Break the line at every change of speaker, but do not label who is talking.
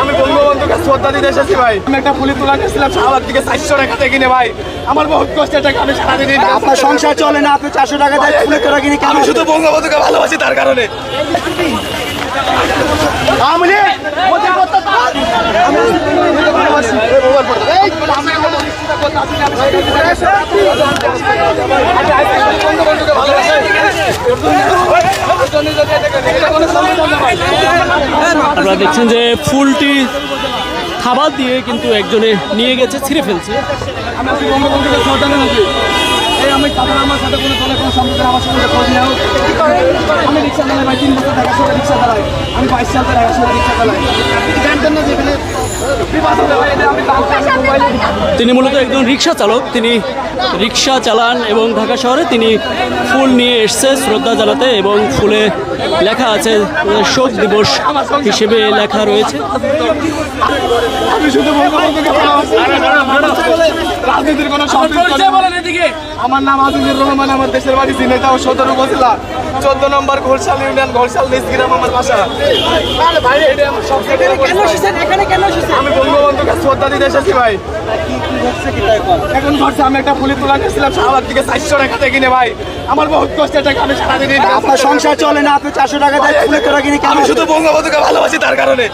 আমি বঙ্গবন্ধুকে শ্রদ্ধা দিতে এসেছি ভাই আমি একটা ফুলি তোলা গেছিলাম শাহবাগ থেকে চারশো টাকা দিয়ে কিনে ভাই আমার বহুত কষ্টের টাকা আমি সারাদিন
আপনার সংসার চলে না আপনি চারশো টাকা দিয়ে ফুলের তোরা কিনে
আমি শুধু বঙ্গবন্ধুকে ভালোবাসি তার কারণে আওয়ামী লীগ, মোদি করতে পার। আমি ভালোবাসি। এই আমি কথা আমি বঙ্গবন্ধুকে ভালোবাসি। এটা কোনো সমাধান না ভাই।
আপনারা দেখছেন যে ফুলটি খাবার দিয়ে কিন্তু একজনে নিয়ে গেছে, ছিঁড়ে ফেলছে।
আমি আমার কোনো সঙ্গে আমি রিক্সা ভাই তিন আমি বাইশ সাল থেকে সঙ্গে রিক্সা চালাই। জানতেন না যে এখানে বিবাদ হবে ভাই, এটা আমি জানতাম, আমি মোবাইলে
তিনি মূলত একজন রিক্সা চালক। তিনি রিক্সা চালান এবং ঢাকা শহরে তিনি ফুল নিয়ে এসছে শ্রদ্ধা জানাতে এবং ফুলে লেখা আছে, শোক দিবস হিসেবে লেখা রয়েছে
আমি শুধু বঙ্গবন্ধুকে ভালোবাসি রাজনীতির কোনো সম্পর্ক নেই। আমার নাম আজিজুর রহমান আমার দেশের বাড়ি ঝিনাইদহ সদর উপজেলা। চোদ্দ নম্বর ঘোরশাল ইউনিয়ন ঘোরশাল নিচগ্রাম আমার বাসা। আমি বঙ্গবন্ধুকে শ্রদ্ধা দিতে এসেছি ভাই। এখন ঘটছে আমি একটা ফুলি তোলা গেছিলাম শাহবাগ থেকে চারশো টাকা দিয়ে কিনে ভাই। আমার বহুত কষ্টের টাকা আমি সারাদিন
আপনার সংসার চলে না আপনি চারশো টাকা দিয়ে তোরা কিনে কেন
আমি শুধু বঙ্গবন্ধুকে ভালোবাসি তার কারণে।